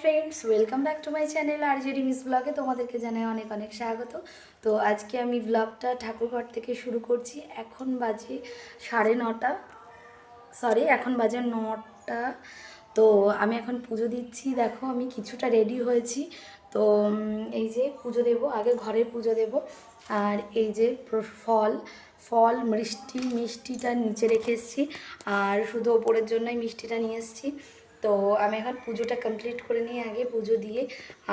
Friends welcome back to my channel R JD miss ব্লগে তোমাদেরকে জানাই অনেক অনেক স্বাগত। তো আজকে আমি ব্লগটা ঠাকুরঘর থেকে শুরু করছি। এখন বাজে সাড়ে নটা। সরি এখন বাজে নটা। তো আমি এখন পুজো দিচ্ছি। দেখো, আমি কিছুটা রেডি হয়েছি। তো এই যে পুজো দেব, আগে ঘরের পুজো দেব। আর এই যে ফল ফল, মিষ্টি, মিষ্টিটা নিচে রেখে এসেছি। আর শুধু ওপরের জন্যই মিষ্টিটা নিয়ে এসেছি। তো আমি এখন পুজোটা কমপ্লিট করে নিই আগে পুজো দিয়ে,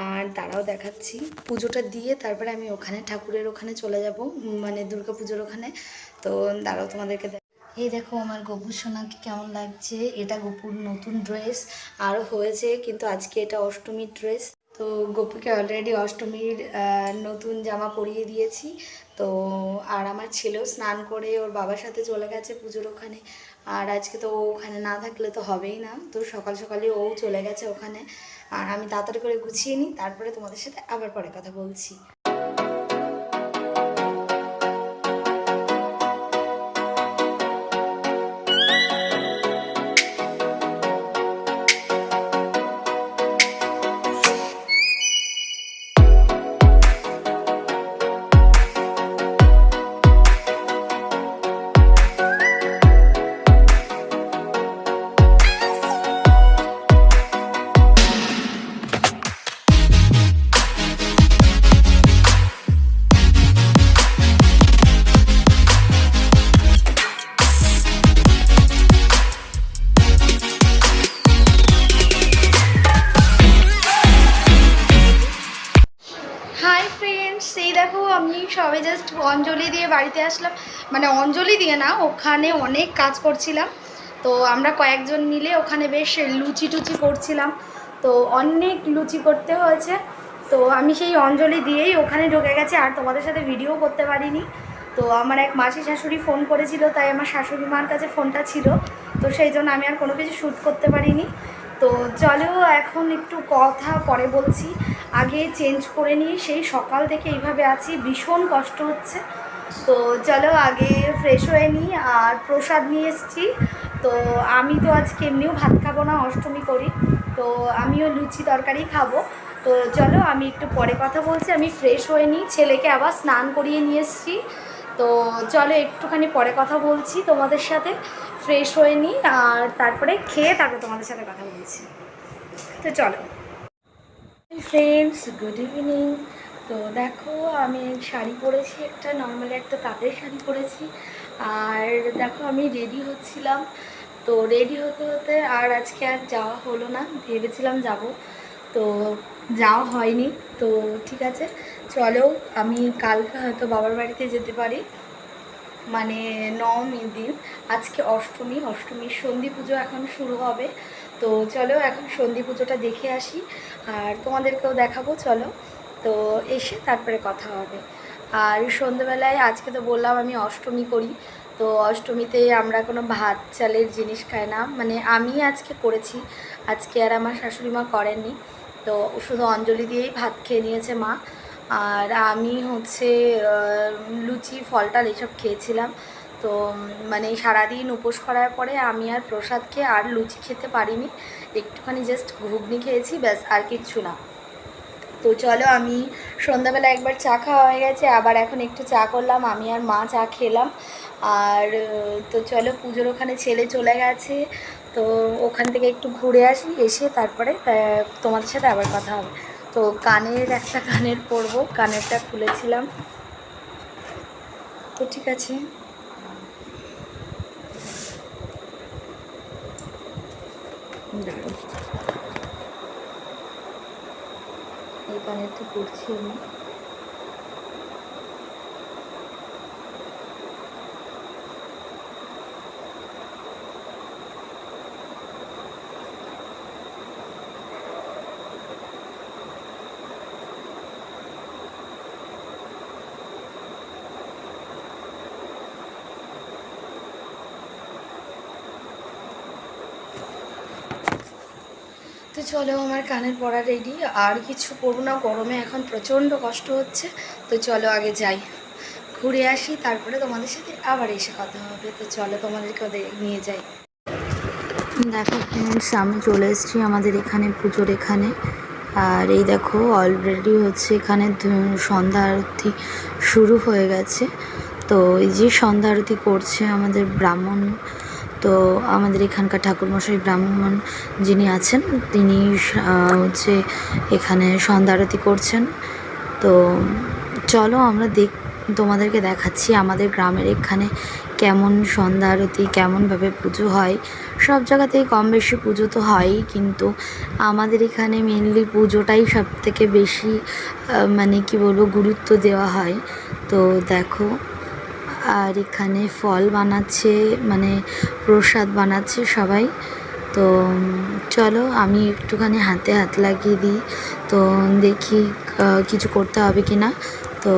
আর তারাও দেখাচ্ছি। পুজোটা দিয়ে তারপরে আমি ওখানে ঠাকুরের ওখানে চলে যাব মানে দুর্গা পুজোর ওখানে। তো তারাও তোমাদেরকে এই দেখো আমার গপুর সোনাকে কেমন লাগছে। এটা গপুর নতুন ড্রেস আরও হয়েছে, কিন্তু আজকে এটা অষ্টমীর ড্রেস তো গোপুকে অলরেডি অষ্টমীর নতুন জামা পরিয়ে দিয়েছি। তো আর আমার ছেলেও স্নান করে ওর বাবার সাথে চলে গেছে পুজোর ওখানে। আর আজকে তো ও ওখানে না থাকলে তো হবেই না। তো সকাল সকালে ও চলে গেছে ওখানে। আর আমি তাড়াতাড়ি করে গুছিয়ে নিই, তারপরে তোমাদের সাথে আবার পরে কথা বলছি। হাই ফ্রেন্ডস এই দেখো, আমি সবে জাস্ট অঞ্জলি দিয়ে বাড়িতে আসলাম। মানে অঞ্জলি দিয়ে না, ওখানে অনেক কাজ করছিলাম। তো আমরা কয়েকজন মিলে ওখানে বেশ লুচি টুচি করছিলাম। তো অনেক লুচি করতে হয়েছে। তো আমি সেই অঞ্জলি দিয়েই ওখানে ঢুকে গেছি, আর তোমাদের সাথে ভিডিও করতে পারিনি। তো আমার এক মাসি শাশুড়ি ফোন করেছিল, তাই আমার শাশুড়ি মার কাছে ফোনটা ছিল। তো সেই জন্য আমি আর কোনো কিছু শ্যুট করতে পারিনি। তো চলো এখন একটু কথা পরে বলছি। আগে চেঞ্জ করে নিয়ে সেই সকাল থেকে এইভাবে আছি, ভীষণ কষ্ট হচ্ছে। তো চলো আগে ফ্রেশ হয়ে নিই আর প্রসাদ নিয়ে এসেছি। তো আমি তো আজকে এমনিও ভাত খাব না, অষ্টমী করি। তো আমিও লুচি তরকারি খাব। তো চলো আমি একটু পরে কথা বলছি, আমি ফ্রেশ হয়ে নিই, ছেলেকে আবার স্নান করিয়ে নিয়ে এসেছি। তো চলো একটুখানি পরে কথা বলছি তোমাদের সাথে। ফ্রেশ হয়ে নিই আর তারপরে খেয়ে তারপরে তোমাদের সাথে কথা বলছি। তো চলো। ফ্রেন্ডস গুড ইভিনিং তো দেখো, আমি শাড়ি পরেছি একটা নর্মালি একটা তাঁতের শাড়ি পরেছি। আর দেখো, আমি রেডি হচ্ছিলাম। তো রেডি হতে হতে আর আজকে আর যাওয়া হলো না, ভেবেছিলাম যাব। তো যাওয়া হয়নি। তো ঠিক আছে, চলো, আমি কালকে হয়তো বাবার বাড়িতে যেতে পারি। মানে নবমীর দিন, আজকে অষ্টমী, অষ্টমীর সন্ধি পুজো এখন শুরু হবে। তো চলো এখন সন্ধি পুজোটা দেখে আসি, আর তোমাদেরকেও দেখাবো, চলো। তো এসে তারপরে কথা হবে। আর সন্ধেবেলায় আজকে তো বললাম আমি অষ্টমী করি, তো অষ্টমীতে আমরা কোনো ভাত চালের জিনিস খাই না। মানে আমি আজকে করেছি, আজকে আর আমার শাশুড়ি মা করেননি। তো শুধু অঞ্জলি দিয়েই ভাত খেয়ে নিয়েছে মা। আর আমি হচ্ছে লুচি, ফলটাল এসব খেয়েছিলাম। তো মানে সারাদিন উপোস করার পরে আমি আর প্রসাদ খেয়ে আর লুচি খেতে পারিনি। একটুখানি জাস্ট ঘুগনি খেয়েছি, ব্যাস, আর কিচ্ছু না। তো চলো, আমি সন্ধ্যাবেলা একবার চা খাওয়া হয়ে গেছে, আবার এখন একটু চা করলাম, আমি আর মা চা খেলাম। আর তো চলো, পুজোর ওখানে ছেলে চলে গেছে। তো ওখান থেকে একটু ঘুরে আসি, এসে তারপরে তোমাদের সাথে আবার কথা হবে। তো কানের একটা কানের পরব কানেরটা খুলেছিলাম। তো ঠিক আছে। এই কানেরটা করছি আমি। চলো আমার কানের পড়া রেডি আর কিছু করব না, গরমে এখন প্রচণ্ড কষ্ট হচ্ছে, তো চলো আগে যাই। ঘুরে আসি, তারপরে তোমাদের সাথে আবার এসে কথা হবে, তো চলো তোমাদেরকেও দে- নিয়ে যাই। দেখো ফ্রেন্ডস আমি চলে এসেছি আমাদের এখানে পুজোর এখানে, আর এই দেখো অলরেডি হচ্ছে এখানে সন্ধ্যা আরতি শুরু হয়ে গেছে, তো এই যে সন্ধ্যা আরতি করছে আমাদের ব্রাহ্মণ তো আমাদের এখানকার ঠাকুরমশাই ব্রাহ্মণ যিনি আছেন, তিনি হচ্ছে এখানে সন্ধ্যা আরতি করছেন। তো চলো আমরা দেখ, তোমাদেরকে দেখাচ্ছি আমাদের গ্রামের এখানে কেমন সন্ধ্যা আরতি কেমনভাবে পুজো হয়। সব জায়গাতেই কম বেশি পুজো তো হয়ই কিন্তু আমাদের এখানে মেনলি পুজোটাই সব থেকে বেশি মানে কি বলব, গুরুত্ব দেওয়া হয়। তো দেখো আর এখানে ফল বানাচ্ছে মানে প্রসাদ বানাচ্ছে সবাই। তো চলো আমি একটুখানি হাতে হাত লাগিয়ে দিই। তো দেখি কিছু করতে হবে কি না তো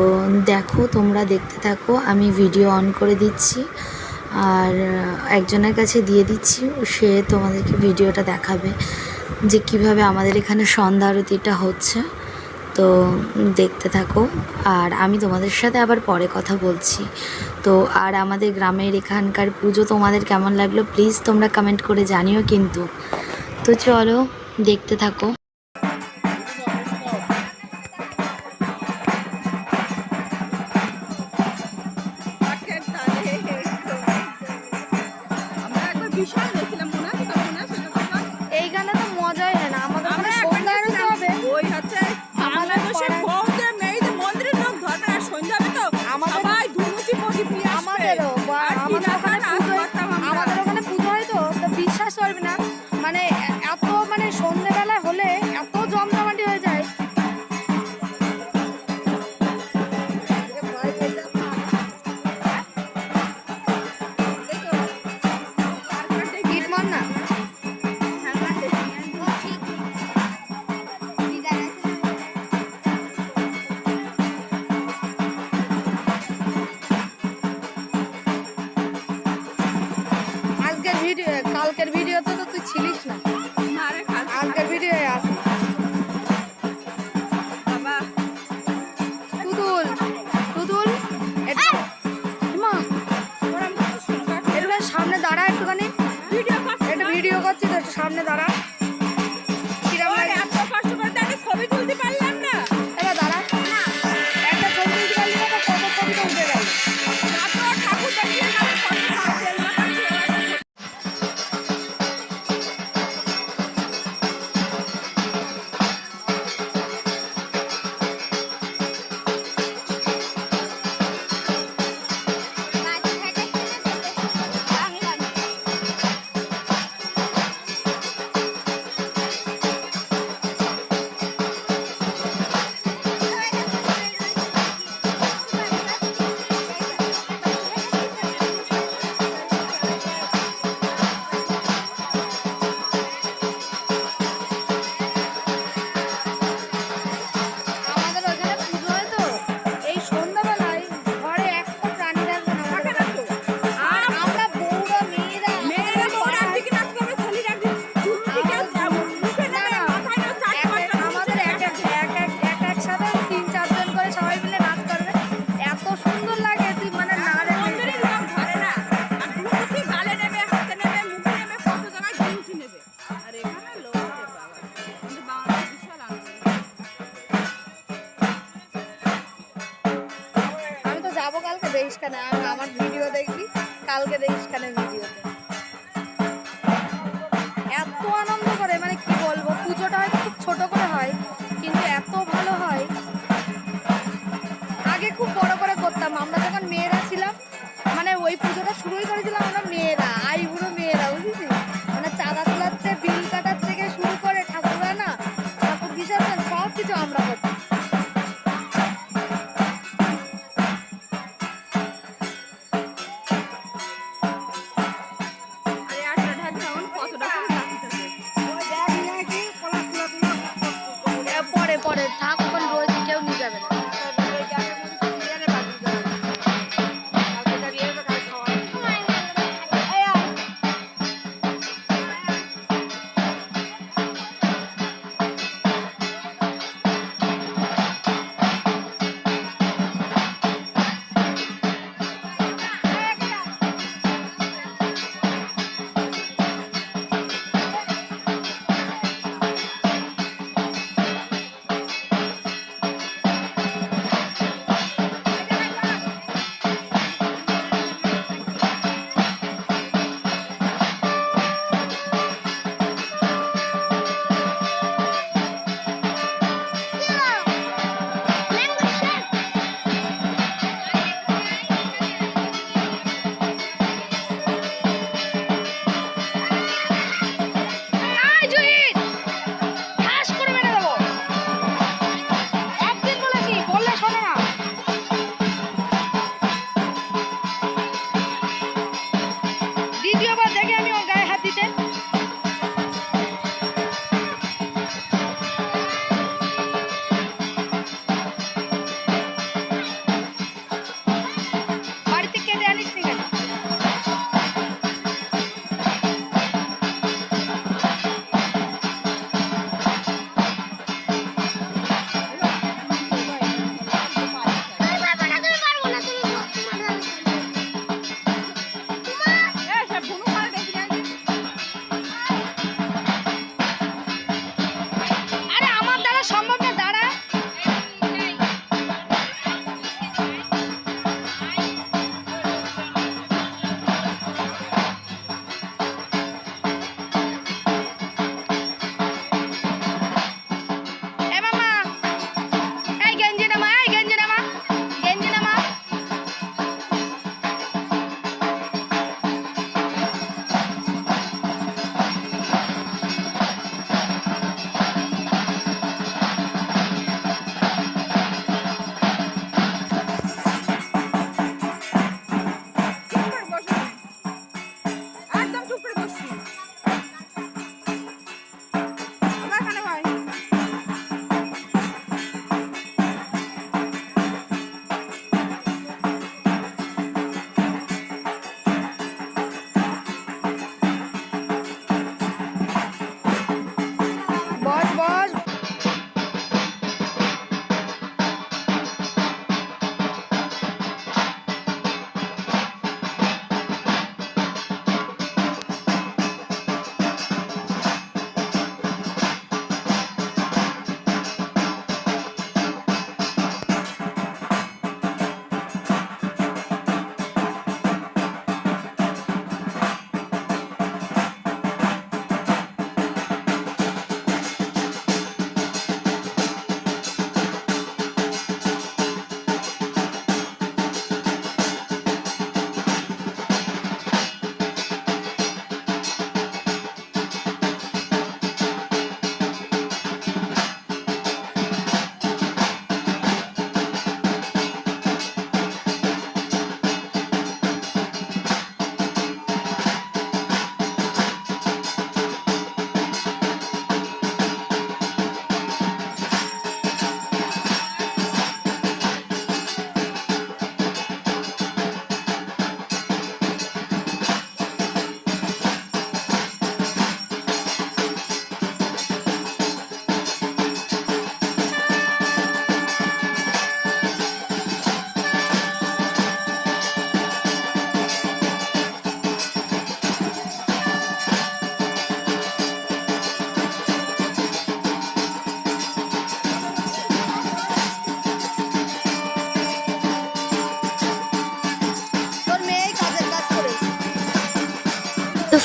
দেখো, তোমরা দেখতে থাকো, আমি ভিডিও অন করে দিচ্ছি। আর একজনের কাছে দিয়ে দিচ্ছি, সে তোমাদেরকে ভিডিওটা দেখাবে যে কীভাবে আমাদের এখানে সন্ধ্যা আরতিটা হচ্ছে। তো দেখতে থাকো। আর আমি তোমাদের সাথে আবার পরে কথা বলছি। তো আর আমাদের গ্রামের এখানকার পুজো তোমাদের কেমন লাগল? প্লিজ তোমরা কমেন্ট করে জানিও কিন্তু। তো চলো, দেখতে থাকো। মানে এ- এত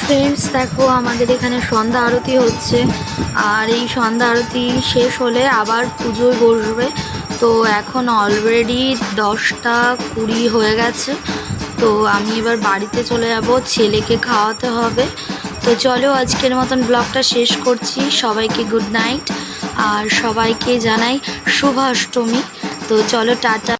ফ্রেন্ডস দেখো আমাদের এখানে সন্ধ্যা আরতি হচ্ছে। আর এই সন্ধ্যা আরতি শেষ হলে আবার পুজোয় বসবে। তো এখন অলরেডি দশটা কুড়ি হয়ে গেছে। তো আমি এবার বাড়িতে চলে যাব, ছেলেকে খাওয়াতে হবে। তো চলো আজকের মতন ব্লগটা শেষ করছি। সবাইকে গুড নাইট আর সবাইকে জানাই শুভ অষ্টমী তো চলো টাটা।